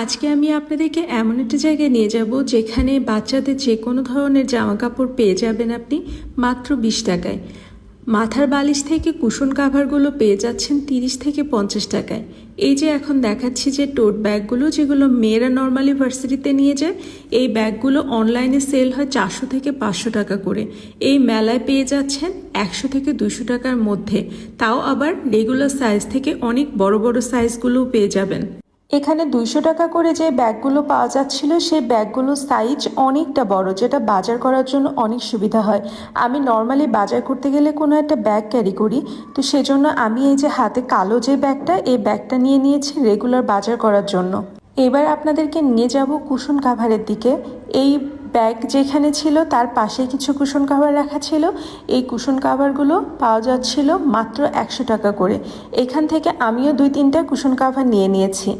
আজকে আমি আপনাদেরকে এমন একটা জায়গায় নিয়ে যাব যেখানে বাচ্চাদের যে কোনো ধরনের জামা কাপড় পেয়ে যাবেন আপনি মাত্র বিশ টাকায়। মাথার বালিশ থেকে কুশন কাভারগুলো পেয়ে যাচ্ছেন তিরিশ থেকে পঞ্চাশ টাকায়। এই যে এখন দেখাচ্ছি যে টোট ব্যাগগুলো যেগুলো মেয়েরা নর্মালি ভার্সিটিতে নিয়ে যায়, এই ব্যাগগুলো অনলাইনে সেল হয় চারশো থেকে পাঁচশো টাকা করে। এই মেলায় পেয়ে যাচ্ছেন একশো থেকে দুশো টাকার মধ্যে। তাও আবার রেগুলার সাইজ থেকে অনেক বড় বড় সাইজগুলোও পেয়ে যাবেন। এখানে দুইশো টাকা করে যে ব্যাগগুলো পাওয়া যাচ্ছিল, সেই ব্যাগগুলোর সাইজ অনেকটা বড়, যেটা বাজার করার জন্য অনেক সুবিধা হয়। আমি নর্মালি বাজার করতে গেলে কোনো একটা ব্যাগ ক্যারি করি, তো সেজন্য আমি এই যে হাতে কালো যে ব্যাগটা, এই ব্যাগটা নিয়ে নিয়েছি রেগুলার বাজার করার জন্য। এবার আপনাদেরকে নিয়ে যাব কুশন কাভারের দিকে। এই ব্যাগ যেখানে ছিল, তার পাশে কিছু কুশন কাভার রাখা ছিল। এই কুশন কাভারগুলো পাওয়া যাচ্ছিল মাত্র একশো টাকা করে। এখান থেকে আমিও দুই তিনটা কুশন কাভার নিয়ে নিয়েছি।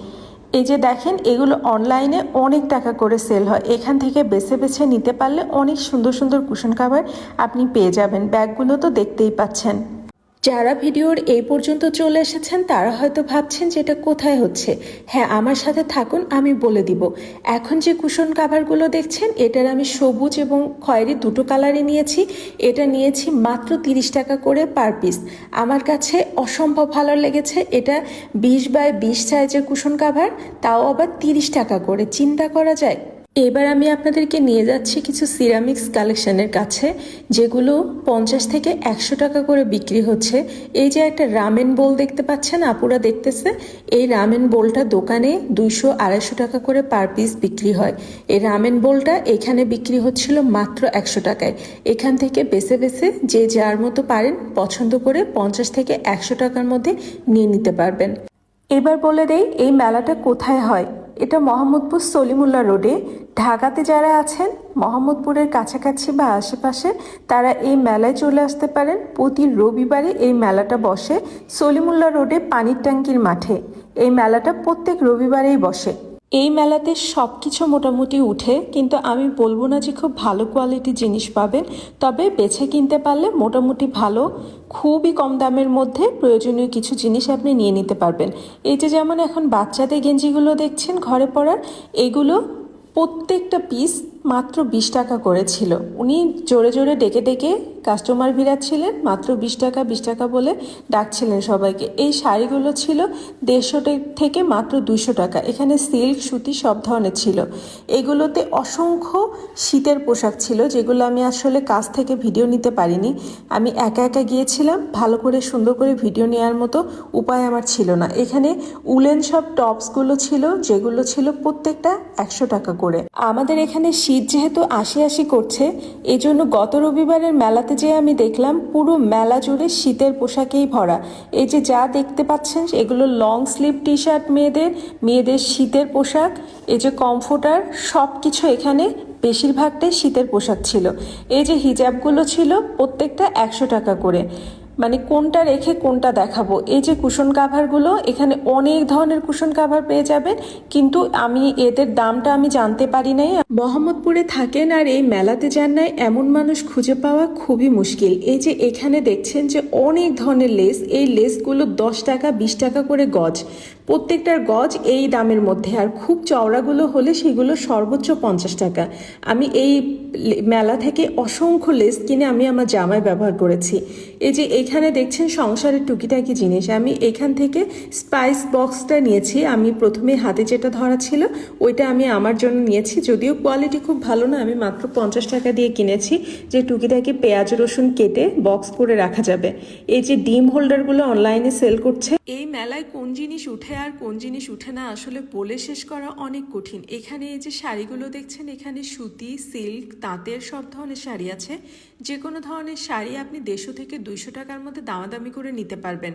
এই যে দেখেন, এগুলো অনলাইনে অনেক টাকা করে সেল হয়। এখান থেকে বেছে বেছে নিতে পারলে অনেক সুন্দর সুন্দর কুশন কাভার আপনি পেয়ে যাবেন। ব্যাগগুলো তো দেখতেই পাচ্ছেন। যারা ভিডিওর এই পর্যন্ত চলে এসেছেন, তারা হয়তো ভাবছেন যে এটা কোথায় হচ্ছে। হ্যাঁ আমার সাথে থাকুন, আমি বলে দিব। এখন যে কুশন কাভারগুলো দেখছেন, এটার আমি সবুজ এবং খয়েরি দুটো কালারে নিয়েছি। এটা নিয়েছি মাত্র তিরিশ টাকা করে পার পিস। আমার কাছে অসম্ভব ভালো লেগেছে। এটা বিশ বাই বিশ সাইজের কুশন কাভার, তাও আবার তিরিশ টাকা করে। চিন্তা করা যায় এবার আমি আপনাদেরকে নিয়ে যাচ্ছি কিছু সিরামিক্স কালেকশনের কাছে, যেগুলো পঞ্চাশ থেকে একশো টাকা করে বিক্রি হচ্ছে। এই যে একটা রামেন বোল দেখতে পাচ্ছেন, আপুরা দেখতেছে, এই রামেন বোলটা দোকানে দুইশো আড়াইশো টাকা করে পার পিস বিক্রি হয়। এই রামেন বোলটা এখানে বিক্রি হচ্ছিল মাত্র একশো টাকায়। এখান থেকে বেছে বেছে যে যার মতো পারেন, পছন্দ করে পঞ্চাশ থেকে একশো টাকার মধ্যে নিয়ে নিতে পারবেন। এবার বলে দেই, এই মেলাটা কোথায় হয়? এটা মোহাম্মদপুর সলিমুল্লাহ রোডে। ঢাকাতে যারা আছেন, মোহাম্মদপুরের কাছাকাছি বা আশেপাশে, তারা এই মেলায় চলে আসতে পারেন। প্রতি রবিবারে এই মেলাটা বসে। সলিমুল্লাহ রোডে পানির ট্যাঙ্কির মাঠে। এই মেলাটা প্রত্যেক রবিবারেই বসে। এই মেলাতে সব কিছু মোটামুটি উঠে, কিন্তু আমি বলব না যে খুব ভালো কোয়ালিটি জিনিস পাবেন, তবে বেছে কিনতে পারলে মোটামুটি ভালো, খুবই কম দামের মধ্যে প্রয়োজনীয় কিছু জিনিস আপনি নিয়ে নিতে পারবেন। এই যে যেমন এখন বাচ্চাদের গেঞ্জিগুলো দেখছেন ঘরে পড়ার এগুলো প্রত্যেকটা পিস মাত্র বিশ টাকা করেছিল। উনি জোরে জোরে ডেকে ডেকে কাস্টমার ভিড়াচ্ছিলেন, মাত্র বিশ টাকা বিশ টাকা বলে ডাকছিলেন সবাইকে। এই শাড়িগুলো ছিল দেড়শো থেকে মাত্র দুশো টাকা। এখানে সিল্ক সুতি সব ধরনের ছিল। এগুলোতে অসংখ্য শীতের পোশাক ছিল, যেগুলো আমি আসলে কাছ থেকে ভিডিও নিতে পারিনি। আমি একা একা গিয়েছিলাম, ভালো করে সুন্দর করে ভিডিও নেওয়ার মতো উপায় আমার ছিল না। এখানে উলেন সব টপসগুলো ছিল, যেগুলো ছিল প্রত্যেকটা একশো টাকা করে। আমাদের এখানে শীত যেহেতু আশি আশি করছে এই জন্য গত রবিবারের মেলাতে যে আমি দেখলাম পুরো মেলা জুড়ে শীতের পোশাকেই ভরা। এই যে যা দেখতে পাচ্ছেন, এগুলো লং স্লিভ টি শার্ট মেয়েদের মেয়েদের শীতের পোশাক। এই যে কমফোর্টার সব কিছু এখানে বেশিরভাগটাই শীতের পোশাক ছিল। এই যে হিজাবগুলো ছিল প্রত্যেকটা একশো টাকা করে। মানে কোনটা রেখে কোনটা দেখাবো? এই যে কুশন কাভারগুলো, এখানে অনেক ধরনের কুশন কাভার পেয়ে যাবেন, কিন্তু আমি এদের দামটা আমি জানতে পারি নাই। মোহাম্মদপুরে থাকেন আর এই মেলাতে যান নাই এমন মানুষ খুঁজে পাওয়া খুবই মুশকিল। এই যে এখানে দেখছেন যে অনেক ধরনের লেস, এই লেসগুলো দশ টাকা, বিশ টাকা করে গজ। প্রত্যেকটার গজ এই দামের মধ্যে, আর খুব চওড়াগুলো হলে সেগুলো সর্বোচ্চ পঞ্চাশ টাকা। আমি এই মেলা থেকে অসংখ্য লেস কিনে আমি আমার জামায় ব্যবহার করেছি। এই যে এখানে দেখছেন সংসারের টুকিটাকি জিনিস, আমি এখান থেকে স্পাইস বক্সটা নিয়েছি। আমি প্রথমে হাতে যেটা ধরা ছিল, ওইটা আমি আমার জন্য নিয়েছি। যদিও কোয়ালিটি খুব ভালো না, আমি মাত্র পঞ্চাশ টাকা দিয়ে কিনেছি। যে টুকিটাকি পেঁয়াজ, রসুন কেটে বক্স করে রাখা যাবে। এই যে ডিম হোল্ডারগুলো অনলাইনে সেল করছে। এই মেলায় কোন জিনিস উঠে আর কোন জিনিস উঠে না, আসলে বলে শেষ করা অনেক কঠিন। এখানে এই যে শাড়িগুলো দেখছেন, এখানে সুতি, সিল্ক, তাঁতের সব ধরনের শাড়ি আছে। যে কোনো ধরনের শাড়ি আপনি দেড়শো থেকে দুইশো টাকার মধ্যে দামাদামি করে নিতে পারবেন।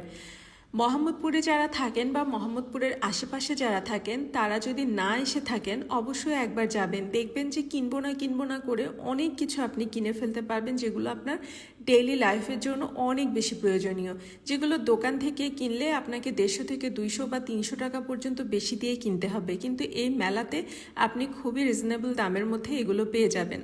মোহাম্মদপুরে যারা থাকেন বা মোহাম্মদপুরের আশেপাশে যারা থাকেন, তারা যদি না এসে থাকেন, অবশ্যই একবার যাবেন। দেখবেন যে কিনবো না কিনবো না করে অনেক কিছু আপনি কিনে ফেলতে পারবেন, যেগুলো আপনার ডেইলি লাইফের জন্য অনেক বেশি প্রয়োজনীয়। যেগুলো দোকান থেকে কিনলে আপনাকে দেড়শো থেকে দুইশো বা তিনশো টাকা পর্যন্ত বেশি দিয়ে কিনতে হবে। কিন্তু এই মেলাতে আপনি খুবই রিজনেবল দামের মধ্যে এগুলো পেয়ে যাবেন।